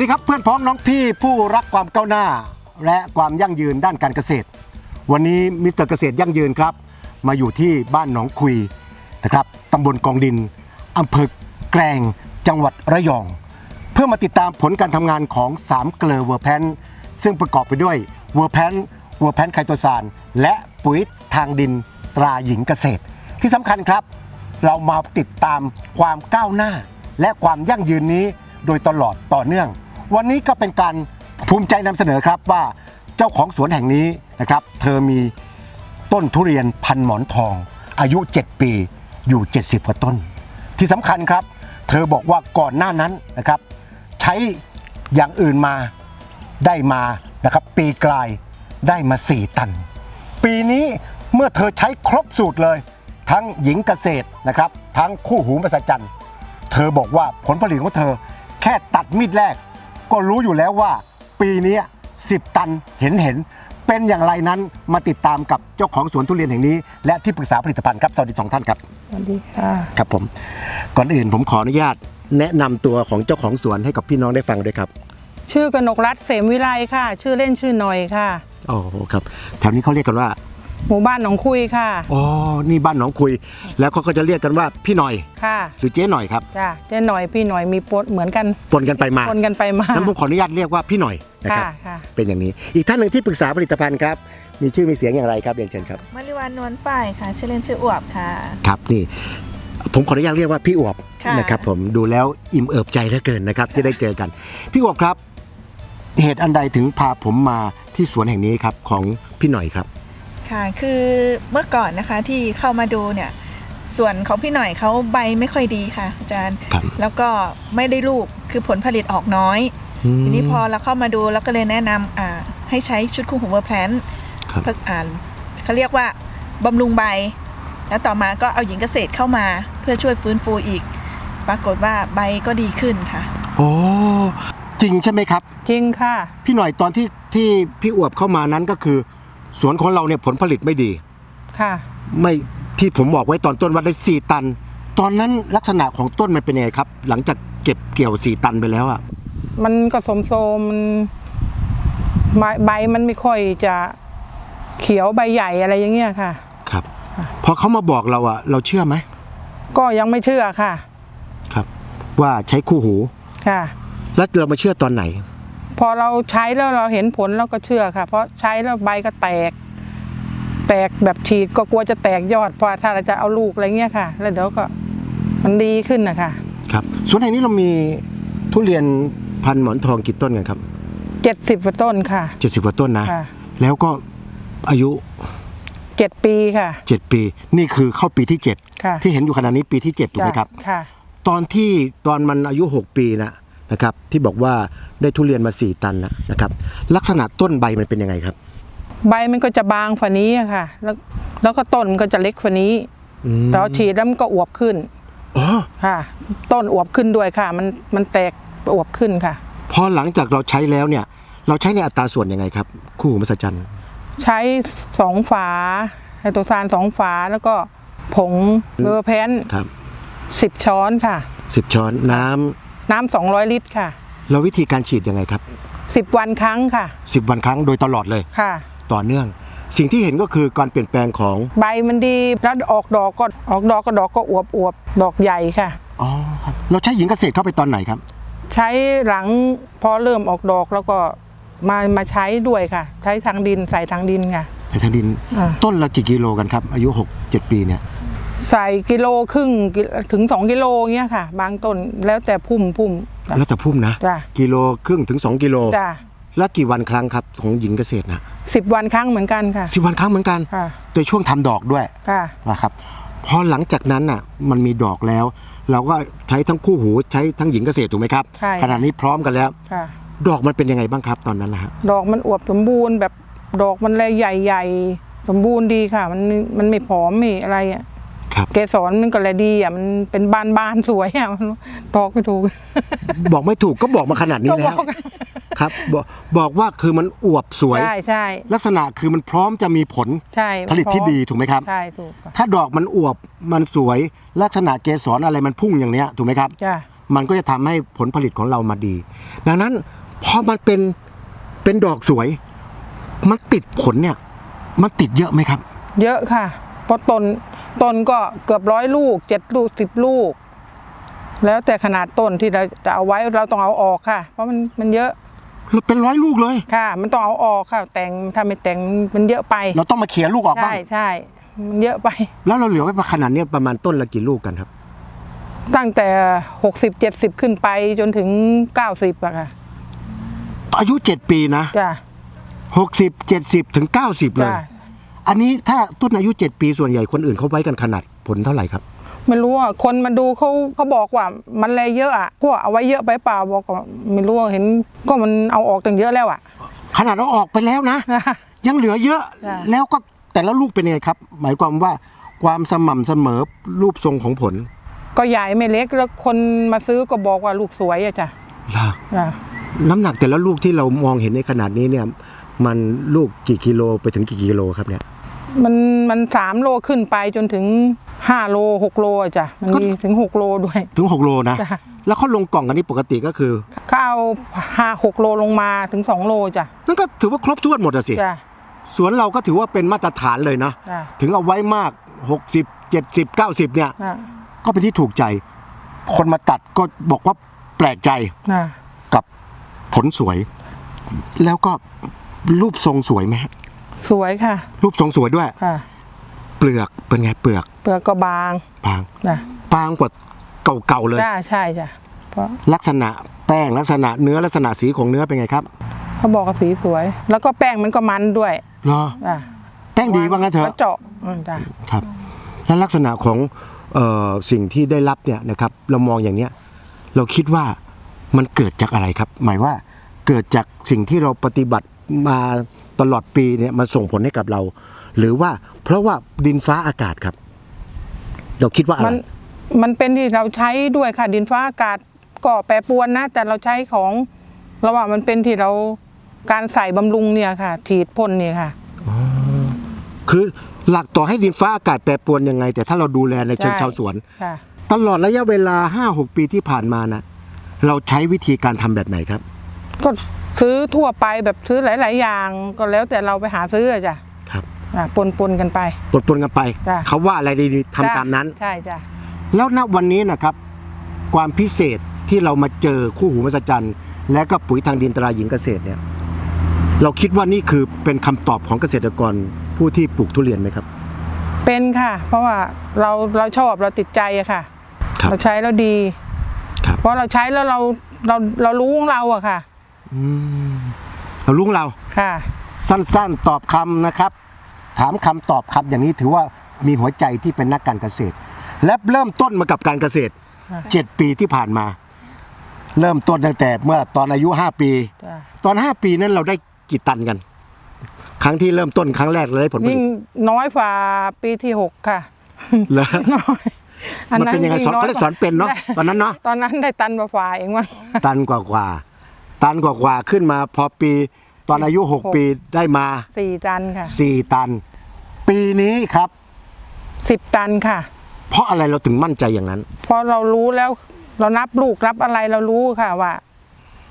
สวัสดีครับเพื่อนพ้องน้องพี่ผู้รักความก้าวหน้า และความยั่งยืนด้านการเกษตร วันนี้มิสเตอร์เกษตรยั่งยืนครับ มาอยู่ที่บ้านหนองคุยนะครับตำบลกองดินอำเภอแกลงจังหวัดระยอง เพื่อมาติดตามผลการทำงานของ3เกลือเวอร์แพนซึ่งประกอบไปด้วยเวอร์แพนเวอร์แพนไคโตซานและปุ๋ยทางดินตราหญิงเกษตร ที่สำคัญครับ เรามาติดตามความก้าวหน้า และความยั่งยืนนี้โดยตลอดต่อเนื่อง วันนี้ก็เป็นการภูมิใจนำเสนอครับว่าเจ้าของสวนแห่งนี้นะครับ เธอมีต้นทุเรียนพันหมอนทอง อายุ 7 ปีอยู่ 70กว่าต้น ที่สำคัญครับ เธอบอกว่าก่อนหน้านั้นนะครับ ใช้อย่างอื่นมาได้มานะครับ ปีกลายได้มา 4 ตัน ปีนี้เมื่อเธอใช้ครบสูตรเลย ทั้งหญิงเกษตรนะครับ ทั้งคู่หูมหัศจรรย์เธอบอกว่าผลผลิตของเธอแค่ตัดมีดแรก ก็รู้อยู่แล้วว่า ปีนี้ 10 ตันเห็นเห็นๆเป็นอย่างไรนั้นมาติดตามกับเจ้าของสวนทุเรียนแห่งนี้ และที่ปรึกษาผลิตภัณฑ์ครับสวัสดีสองท่านครับสวัสดีค่ะครับผมก่อนอื่นผมขออนุญาตแนะนำตัวของเจ้าของสวนให้กับพี่น้องได้ฟังด้วยครับ ชื่อกนกรัตน์เสมวิไลค่ะ ชื่อเล่นชื่อหน่อยค่ะ โอ้โหครับ แถวนี้เขาเรียกกันว่า หมู่บ้านหนองคุยค่ะ อ๋อ นี่บ้านหนองคุย แล้วเขาก็จะเรียกกันว่าพี่หน่อย ค่ะ หรือเจ๊หน่อยครับ จ้ะเจ๊หน่อยพี่หน่อยมีปดเหมือนกันปนกันไปมาคนกันไปมานั้นผมขออนุญาตเรียกว่าพี่หน่อยนะครับค่ะค่ะ เป็นอย่างนี้ อีกท่านหนึ่งที่ปรึกษาผลิตภัณฑ์ครับ มีชื่อมีเสียงอย่างไรครับเรียนเชิญครับมริวันนวลฝ่ายค่ะ ชื่อเล่นชื่ออวบค่ะ ครับนี่ผมขออนุญาตเรียกว่าพี่อวบค่ะนะครับผมดูแล้วอิ่มเอิบใจเหลือเกินนะครับที่ได้เจอกัน พี่อวบครับ เหตุอันใดถึงพาผมมาที่สวนแห่งนี้ครับของพี่หน่อยครับ ค่ะ คือเมื่อก่อนนะคะที่เข้ามาดูเนี่ยส่วนของพี่หน่อยเขาใบไม่ค่อยดีค่ะ อาจารย์ ครับ แล้วก็ไม่ได้ลูกคือผลผลิตออกน้อยมทีนี้พอเราเข้ามาดูแล้วก็เลยแนะนำอ่าให้ใช้ชุดคู่หูเวอร์แพลนครับ เพื่ออ่านเขาเรียกว่าบำรุงใบ แล้วต่อมาก็เอาหญิงเกษตรเข้ามาเพื่อช่วยฟื้นฟูอีก ปรากฏว่าใบก็ดีขึ้นค่ะโอ้จริงใช่ไหมครับ จริงค่ะ พี่หน่อยตอนที่ที่พี่อวบเข้ามานั้นก็คือ สวนของเราเนี่ยผลผลิตไม่ดี ค่ะ ไม่ที่ผมบอกไว้ตอนต้นว่าได้ 4 ตัน ตอนนั้นลักษณะของต้นมันเป็นยังไงครับ หลังจากเก็บเกี่ยว 4 ตันไปแล้วอะมันก็สมโซมมันใบใบมันไม่ค่อยจะเขียวใบใหญ่อะไรอย่างเงี้ยค่ะ ครับพอเขามาบอกเราอะเราเชื่อไหมก็ยังไม่เชื่อค่ะ ครับ ว่าใช้คู่หูค่ะ แล้วเรามาเชื่อตอนไหน พอเราใช้แล้วเราเห็นผลเราก็เชื่อค่ะ เพราะใช้แล้วใบก็แตก แตกแบบฉีดก็กลัวจะแตกยอดเพราะถ้าเราจะเอาลูกอะไรเงี้ยค่ะ แล้วเดี๋ยวก็มันดีขึ้นนะคะครับสวนแห่งนี้เรามีทุเรียนพันหมอนทองกี่ต้นกันครับเจ็ดสิบต้นค่ะ70กว่าต้นนะ ค่ะแล้วก็อายุเจ็ดปีค่ะ7ปี นี่คือเข้าปีที่ค่ะ7ที่เห็นอยู่ขณะนี้ปีที่7ถูกไหมครับ ค่ะ ตอนที่ตอนมันอายุ 6 ปีนะ นะครับที่บอกว่าได้ทุเรียนมา 4 ตันนะนะครับลักษณะต้นใบมันเป็นยังไงครับ ใบมันก็จะบางฝ่านี้อะค่ะ แล้วแล้วก็ต้นมันก็จะเล็กฝ่านี้อืมเราฉีดแล้วมันก็อวบขึ้นอ๋อค่ะ ต้นอวบขึ้นด้วยค่ะ มันมันแตกอวบขึ้นค่ะ พอหลังจากเราใช้แล้วเนี่ยเราใช้ในอัตราส่วนยังไงครับ คู่หูมหัศจรรย์ใช้สองฝาไฮโตซานสองฝาแล้วก็ผงเบอร์แพนครับสิบช้อนค่ะ 10 ช้อนน้ำ น้ำสองร้อยลิตรค่ะ แล้ววิธีการฉีดยังไงครับสิบวันครั้งค่ะ 10 วันครั้งโดยตลอดเลยค่ะ ต่อเนื่อง สิ่งที่เห็นก็คือการเปลี่ยนแปลงของใบมันดีแล้วออกดอกก็ออกดอกก็ดอกก็อวบอวบดอกใหญ่ค่ะอ๋อครับเราใช้หญิงเกษตรเข้าไปตอนไหนครับ ใช้หลังพอเริ่มออกดอกแล้วก็มามาใช้ด้วยค่ะ ใช้ทางดินใส่ทางดินค่ะใช้ทางดินอ่าต้นละกี่กิโลกันครับ อายุ 6 7 ปีเนี่ย ใส่กิโลครึ่งกิถึง2กิโลเงี้ยค่ะ บางต้นแล้วแต่พุ่มพุ่มจ้ะ แล้วแต่พุ่มนะ จ้ะ กิโลครึ่งถึง 2 กิโล จ้ะแล้วกี่วันครั้งครับของหญิงเกษตรนะสิบวันครั้งเหมือนกันค่ะ สิบวันครั้งเหมือนกัน ค่ะ โดยช่วงทำดอกด้วยค่ะ นะครับพอหลังจากนั้นน่ะมันมีดอกแล้ว เราก็ใช้ทั้งคู่หูใช้ทั้งหญิงเกษตรถูกไหมครับใช่ขณะนี้พร้อมกันแล้ว ค่ะ ดอกมันเป็นยังไงบ้างครับตอนนั้นนะฮะดอกมันอวบสมบูรณ์แบบดอกมันเลยใหญ่ๆ สมบูรณ์ดีค่ะ มันมันไม่ผอมไม่อะไรอะครับ เกสรมันก็เลยดีอะมันเป็นบานบานๆสวยอะมันบอกไม่ถูก บอกไม่ถูกก็บอกมาขนาดนี้ก็บแล้วอกครับบอกบอกว่าคือมันอวบสวย ใช่ใช่ลักษณะคือมันพร้อมจะมีผลใช่ผลิตที่ดีถูกไหมครับใช่ถูกค่ะถ้าดอกมันอวบมันสวย ลักษณะเกสรอะไรมันพุ่งอย่างเนี้ยถูกไหมครับจ้ะมันก็จะทำให้ผลผลิตของเรามาดี ดังนั้นพอมันเป็นเป็นดอกสวย มันติดผลเนี่ย มันติดเยอะไหมครับ เยอะค่ะเพราะต้น ต้นก็เกือบร้อยลูกเจ็ดลูกสิบลูก แล้วแต่ขนาดต้นที่เราจะเอาไว้เราต้องเอาออกค่ะ เพราะมันมันเยอะเป็นร้อยลูกเลยค่ะ มันต้องเอาออกค่ะ แต่งถ้าไม่แต่งมันเยอะไป เราต้องมาเขี่ยลูกออกบ้าใช่งใช่มันเยอะไป แล้วเราเหลือไว้ขนาดเนี้ยประมาณต้นละกี่ลูกกันครับ ตั้งแต่หกสิบเจ็ดสิบขึ้นไปจนถึงเก้าสิบอะค่ะอายุ7ปีนะจ้ะ60 70ถึง90เลยจ้ะ อันนี้ถ้าต้นอายุ 7 ปีส่วนใหญ่คนอื่นเขาไว้กันขนาดผลเท่าไหร่ครับ ไม่รู้อะคนมาดูเขาเขาบอกว่ามันแลเยอะอะพวกเอาไว้เยอะไปเปล่าบอกว่าไม่รู้อะเห็นก็มันเอาออกตั้งเยอะแล้วอะ ขนาดเราออกไปแล้วนะ ยังเหลือเยอะจ้ะ แล้วก็แต่ละลูกเป็นยังไงครับ หมายความว่าความสม่ำเสมอรูปทรงของผลก็ใหญ่ไม่เล็กแล้วคนมาซื้อก็บอกว่าลูกสวยอะจ้ะล่ะจ้ะน้ำหนักแต่ละลูกที่เรามองเห็นในขนาดนี้เนี่ย มันลูกกี่กิโลไปถึงกี่กิโลครับเนี่ย มันมันสามโลขึ้นไปจนถึงห้าโลหกโลอะจ้ะมันก็มีถึงหกโลด้วยถึง 6 โลนะ จ้ะแล้วเขาลงกล่องกันนี่ปกติก็คือเขาเอาห้าหกโลลงมาถึงสองโลจ้ะนั่นก็ถือว่าครบถ้วนหมดอะสิ จ้ะสวนเราก็ถือว่าเป็นมาตรฐานเลยนะ จ้ะถึงเอาไว้มาก 60 70 90 เนี่ย น่ะก็เป็นที่ถูกใจ คนมาตัดก็บอกว่าแปลกใจน่ะกับผลสวย แล้วก็รูปทรงสวยไหมฮะ สวยค่ะ รูปทรงสวยด้วย ค่ะ เปลือกเป็นไงเปลือกเปลือกก็บางบางนะบางกว่าเก่าๆเลย จ้ะใช่จ้ะเพราะลักษณะแป้งลักษณะเนื้อลักษณะสีของเนื้อเป็นไงครับเขาบอกว่าสีสวย แล้วก็แป้งมันก็มันด้วยเหรอจ้ะแป้งดีว่างั้นเถกอะระเจาะอืมจ้ะครับและลักษณะของเออสิ่งที่ได้รับเนี่ยนะครับเรามองอย่างเนี้ยเราคิดว่ามันเกิดจากอะไรครับ หมายว่าเกิดจากสิ่งที่เราปฏิบัติมา ตลอดปีเนี่ยมันส่งผลให้กับเรา หรือว่าเพราะว่าดินฟ้าอากาศครับ เราคิดว่าอะไรมันมันเป็นที่เราใช้ด้วยค่ะ ดินฟ้าอากาศก็แปรปรวนนะแต่เราใช้ของเราว่ามันเป็นที่เราการใส่บำรุงเนี่ยค่ะฉีดพ่นเนี่ยค่ะคือหลักต่อให้ดินฟ้าอากาศแปรปรวนยังไง แต่ถ้าเราดูแลในเชิงใช่ชาวสวนค่ะตลอดระยะเวลา5-6ปีที่ผ่านมานะเราใช้วิธีการทำแบบไหนครับ ก็ ซื้อทั่วไปแบบซื้อหลาย ๆ อย่างก็แล้วแต่เราไปหาซื้ออะจ้ะครับอะปนปนๆกันไป ปนปนๆกันไปจ้ะ เขาว่าอะไรดีๆทำตามนั้น ใช่จ้ะ แล้วณวันนี้นะครับ ความพิเศษที่เรามาเจอคู่หูมหัศจรรย์ และก็ปุ๋ยทางดินตราหญิงเกษตรเนี่ยเราคิดว่านี่คือเป็นคำตอบของเกษตรกรผู้ที่ปลูกทุเรียนไหมครับ เป็นค่ะ เพราะว่าเราเราชอบเราติดใจอะค่ะ ครับเราใช้แล้วดี ครับ เพราะเราใช้แล้วเราเราเรารู้ของเราอะค่ะ อืมเราลุงเรา ค่ะ สั้นๆตอบคำนะครับ ถามคำตอบคำอย่างนี้ถือว่ามีหัวใจที่เป็นนักการเกษตร และเริ่มต้นมากับการเกษตรค่ะ7ปีที่ผ่านมา เริ่มต้นตั้งแต่เมื่อตอนอายุ5ปี จ้ะ ตอน5ปีนั้นเราได้กี่ตันกัน ครั้งที่เริ่มต้นครั้งแรกเราได้ผลผลิยิ่ตงน้อยฝ่าปีที่หกค่ะ เหรอ น้อยมันเป็นยังไงสอนยิ่เขาเรียกสอนเป็นเนาะได้ตอนนั้นเนาะ ตอนนั้นได้ตันกว่าฝ่าเองมั้งตันกว่ากว่าๆ ตันกว่ากว่าๆขึ้นมาพอปี ตอนอายุหก6ปีได้มา สี่ตันค่ะ4 ตัน ปีนี้ครับ สิบตันค่ะ เพราะอะไรเราถึงมั่นใจอย่างนั้น เพราะเรารู้แล้วเรานับลูกรับอะไรเรารู้ค่ะว่า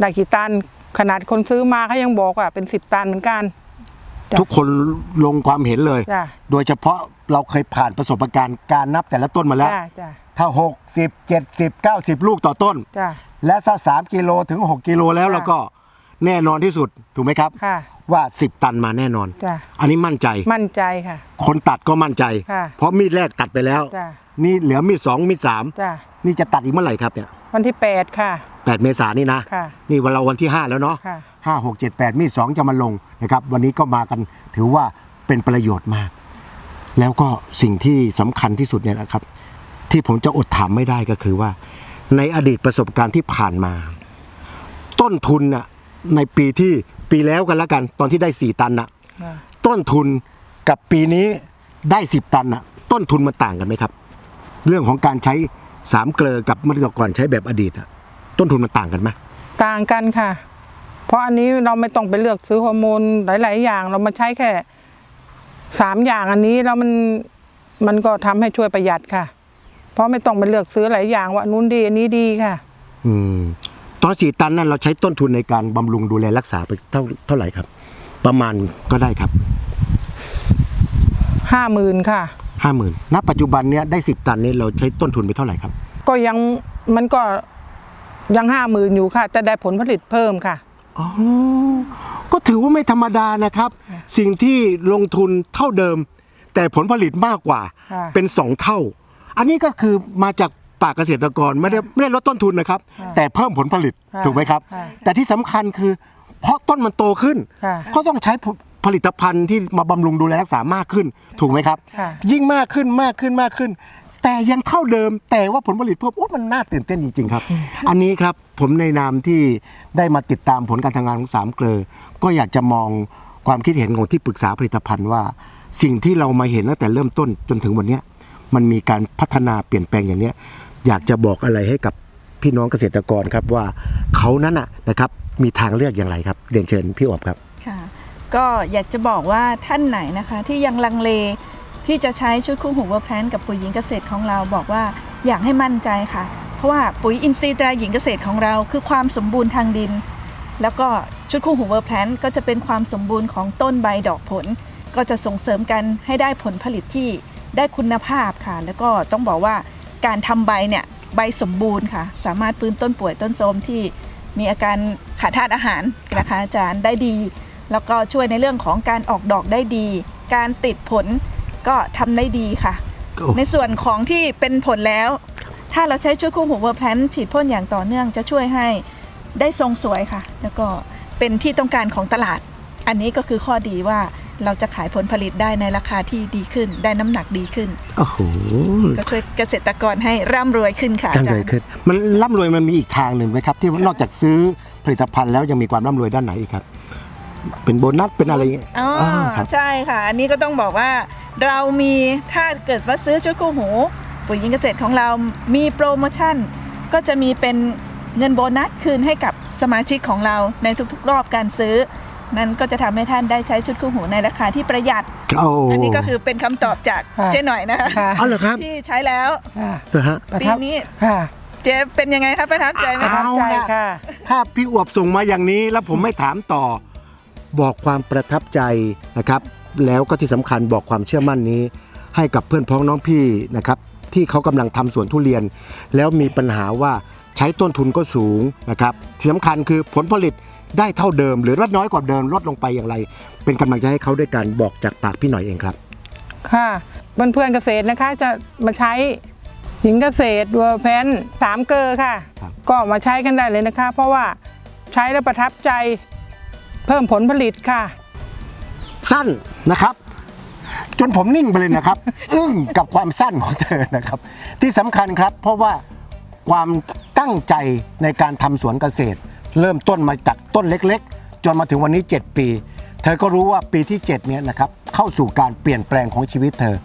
ได้กี่ตันขนาดคนซื้อมาเขายังบอกว่าเป็นสิบตันเหมือนกัน จ้ะทุกคนลงความเห็นเลย จ้ะ โดยเฉพาะเราเคยผ่านประสบการณ์การนับแต่ละต้นมาแล้ว จ้ะจ้ะ ถ้า 60 70 90 ลูกต่อต้น จ้ะ และถ้า3กิโลถึง 6 กิโลแล้วค่ะแล้วก็แน่นอนที่สุดถูกไหมครับ ค่ะว่า 10 ตันมาแน่นอน จ้ะ อันนี้มั่นใจมั่นใจค่ะ คนตัดก็มั่นใจ ค่ะเพราะมีดแรกตัดไปแล้ว จ้ะ นี่เหลือมีดสองมีดสามจ้ะ นี่จะตัดอีกเมื่อไหร่ครับเนี่ยวันที่แปดค่ะแปดเมษายนนี่นะ ค่ะนี่วันเราวันที่ 5 แล้วเนาะค่ะ ห้าหกเจ็ดแปดมีดสองจะมาลงนะครับ วันนี้ก็มากันถือว่าเป็นประโยชน์มาก แล้วก็สิ่งที่สำคัญที่สุดเนี่ยนะครับ ที่ผมจะอดถามไม่ได้ก็คือว่า ในอดีตประสบการณ์ที่ผ่านมา ต้นทุนน่ะในปีที่ปีแล้วกันแล้วกัน ตอนที่ได้สี่ตันน่ะค่ะ ต้นทุนกับปีนี้ได้สิบตันน่ะ ต้นทุนมันต่างกันไหมครับ เรื่องของการใช้สามเกลอกับเมื่อก่อนใช้แบบอดีตอะต้นทุนมันต่างกันไหมต่างกันค่ะ เพราะอันนี้เราไม่ต้องไปเลือกซื้อฮอร์โมนหลาย ๆ อย่าง เรามาใช้แค่สามอย่างอันนี้แล้วมันมันก็ทำให้ช่วยประหยัดค่ะ เพราะไม่ต้องไปเลือกซื้อหลายอย่างว่าอันนู้นดีอันนี้ดีค่ะ อืมตอนสี่ตันนั้นเราใช้ต้นทุนในการบำรุงดูแลรักษาไปเท่าเท่าไหร่ครับ ประมาณก็ได้ครับห้าหมื่นค่ะ ห้าหมื่นณปัจจุบันเนี้ยได้สิบตันนี้เราใช้ต้นทุนไปเท่าไหร่ครับ ก็ยังมันก็ยังห้าหมื่นอยู่ค่ะจะได้ผลผลิตเพิ่มค่ะ อ๋อ ก็ถือว่าไม่ธรรมดานะครับ สิ่งที่ลงทุนเท่าเดิม แต่ผลผลิตมากกว่า ค่ะ เป็นสองเท่า อันนี้ก็คือมาจากปากเกษตรกรไม่ได้ไม่ได้ลดต้นทุนนะครับค่ะแต่เพิ่มผลผลิตค่ะถูกไหมครับค่ะแต่ที่สำคัญคือ เพราะต้นมันโตขึ้นค่ะก็ต้องใช้ผผลิตภัณฑ์ที่มาบำรุงดูแลรักษามากขึ้น ถูกไหมครับค่ะยิ่งมากขึ้นมากขึ้นมากขึ้น แต่ยังเท่าเดิมแต่ว่าผลผลิตเพิ่มโอ้มันน่าตื่นเต้นจริงๆครับ อันนี้ครับผมในนามที่ได้มาติดตามผลการทำงานของสามเกลอก็อยากจะมองความคิดเห็นของที่ปรึกษาผลิตภัณฑ์ว่า สิ่งที่เรามาเห็นตั้งแต่เริ่มต้นจนถึงวันเนี้ย มันมีการพัฒนาเปลี่ยนแปลงอย่างเนี้ยอยากจะบอกอะไรให้กับพี่น้องเกษตรกรครับว่าเขานั้นน่ะนะครับมีทางเลือกอย่างไรครับเรียนเชิญพี่อบครับค่ะ ก็อยากจะบอกว่าท่านไหนนะคะ ที่ยังลังเลที่จะใช้ชุดคู่หูเวอร์แพนกับปุ๋ยหญิงเกษตรของเราบอกว่าอยากให้มั่นใจค่ะ เพราะว่าปุ๋ยอินทรีย์ตราหญิงเกษตรของเรา คือความสมบูรณ์ทางดิน แล้วก็ชุดคู่หูเวอร์แพนก็จะเป็นความสมบูรณ์ของต้นใบดอกผล ก็จะส่งเสริมกันให้ได้ผลผลิตที่ ได้คุณภาพค่ะ แล้วก็ต้องบอกว่าการทำใบเนี่ยใบสมบูรณ์ค่ะ สามารถฟื้นต้นป่วยต้นโทรมที่มีอาการขาดธาตุอาหารนะคะอาจารย์ได้ดี แล้วก็ช่วยในเรื่องของการออกดอกได้ดี การติดผลก็ทำได้ดีค่ะโอ้ในส่วนของที่เป็นผลแล้ว ถ้าเราใช้ชุดคู่หูเวอร์แพลนฉีดพ่นอย่างต่อเนื่องจะช่วยให้ได้ทรงสวยค่ะ แล้วก็เป็นที่ต้องการของตลาด อันนี้ก็คือข้อดีว่า เราจะขายผลผลิตได้ในราคาที่ดีขึ้น ได้น้ำหนักดีขึ้นโอ้โหก็ช่วยเกษตรกรให้ร่ำรวยขึ้นค่ะอาร่ำจารรวยย์ขึ้นมันร่ำรวยมันมีอีกทางหนึ่งไหมครับ ที่นอกจากซื้อผลิตภัณฑ์แล้วยังมีความร่ำรวยด้านไหนอีกครับ เป็นโบนัสเป็นอะไรอย่างเงี้ยอ๋ออ่าครับใช่ค่ะ อันนี้ก็ต้องบอกว่า เรามีถ้าเกิดว่าซื้อชุดคู่หูปุ๋ยยิงเกษตรของเรามีโปรโมชั่น ก็จะมีเป็นเงินโบนัสคืนให้กับสมาชิกของเราในทุกๆ รอบการซื้อ นั้นก็จะทำให้ท่านได้ใช้ชุดคู่หูในราคาที่ประหยัดโอ้อันนี้ก็คือเป็นคำตอบจากค่ะเจ๊หน่อยนะคะค่ะเอาเหรอครับที่ใช้แล้วค่ะเหรอฮะประทับปีนี้ค่ะเจ๊เป็นยังไงครับประทับใจไหมประคะทับใจเอาล่ะค่ะถ้าพี่อวบส่งมาอย่างนี้แล้วผมไม่ถามต่อ บอกความประทับใจนะครับ แล้วก็ที่สำคัญบอกความเชื่อมั่นนี้ ให้กับเพื่อนพ้องน้องพี่นะครับที่เขากำลังทำสวนทุเรียน แล้วมีปัญหาว่าใช้ต้นทุนก็สูงนะครับที่สำคัญคือผลผลิต ได้เท่าเดิม หรือลดน้อยกว่าเดิมลดลงไปอย่างไร เป็นกำลังใจให้เขาด้วยการบอกจากปากพี่หน่อยเองครับ ค่ะเพื่อนเพื่อนๆเกษตรนะคะจะมาใช้หญิงเกษตรเวอร์แพนสามเกลอค่ะ ครับ ก็มาใช้กันได้เลยนะคะ เพราะว่าใช้แล้วประทับใจเพิ่มผลผลิตค่ะ สั้นนะครับ จนผมนิ่งไปเลยนะครับ อึ้งกับความสั้นของเธอนะครับ ที่สำคัญครับ เพราะว่าความตั้งใจในการทำสวนเกษตร เริ่มต้นมาจากต้นเล็กๆ จนมาถึงวันนี้ 7 ปี เธอก็รู้ว่าปีที่7เนี่ยนะครับเข้าสู่การเปลี่ยนแปลงของชีวิตเธอ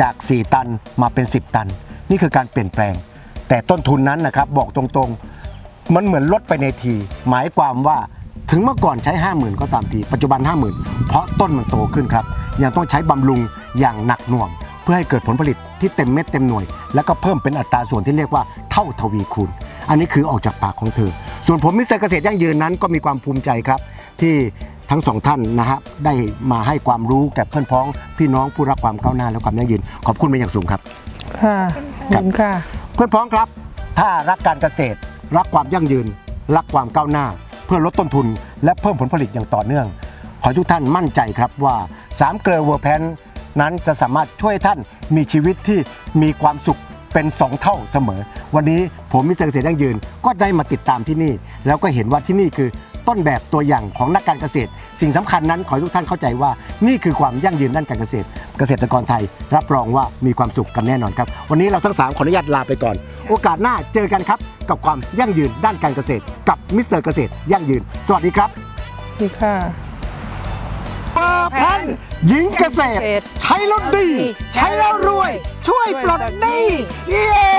จาก 4 ตันมาเป็น 10 ตัน นี่คือการเปลี่ยนแปลง แต่ต้นทุนนั้นนะครับบอกตรงๆ มันเหมือนลดไปในที หมายความว่าถึงเมื่อก่อนใช้ 50,000 ก็ตามที ปัจจุบัน 50,000 เพราะต้นมันโตขึ้นครับ ยังต้องใช้บำรุงอย่างหนักหน่วง เพื่อให้เกิดผลผลิตที่เต็มเม็ดเต็มหน่วย แล้วก็เพิ่มเป็นอัตราส่วนที่เรียกว่าเท่าทวีคูณ อันนี้คือออกจากปากของเธอ ส่วนผมมิสเตอร์เกษตรยั่งยืนนั้นก็มีความภูมิใจครับ ที่ทั้งสองท่านนะฮะได้มาให้ความรู้แก่เพื่อนพ้องพี่น้องผู้รักความก้าวหน้าและความยั่งยืน ขอบคุณเป็นอย่างสูงครับ ค่ะขอบคุณค่ะ เพื่อนพ้องครับ ถ้ารักการเกษตร รักความยั่งยืน รักความก้าวหน้า เพื่อลดต้นทุน และเพิ่มผลผลิตอย่างต่อเนื่อง ขอให้ทุกท่านมั่นใจครับว่า3เกลือเวอร์แพนนั้นจะสามารถช่วยท่านมีชีวิตที่มีความสุข เป็น 2 เท่าเสมอ วันนี้ผมมิสเตอร์เกษตรยั่งยืนก็ได้มาติดตามที่นี่ แล้วก็เห็นว่าที่นี่คือต้นแบบตัวอย่างของนักการเกษตร สิ่งสำคัญนั้นขอให้ทุกท่านเข้าใจว่า นี่คือความยั่งยืนด้านการเกษตร เกษตรกรไทย รับรองว่ามีความสุขกันแน่นอนครับ วันนี้เราทั้งสามขออนุญาตลาไปก่อน โอกาสหน้าเจอกันครับ กับความยั่งยืนด้านการเกษตร กับมิสเตอร์เกษตรยั่งยืน สวัสดีครับ ดีค่ะ เปอร์พันหญิงเกษตร ใช้แล้วดี ใช้แล้วรวย ช่วยปลดหนี้เย้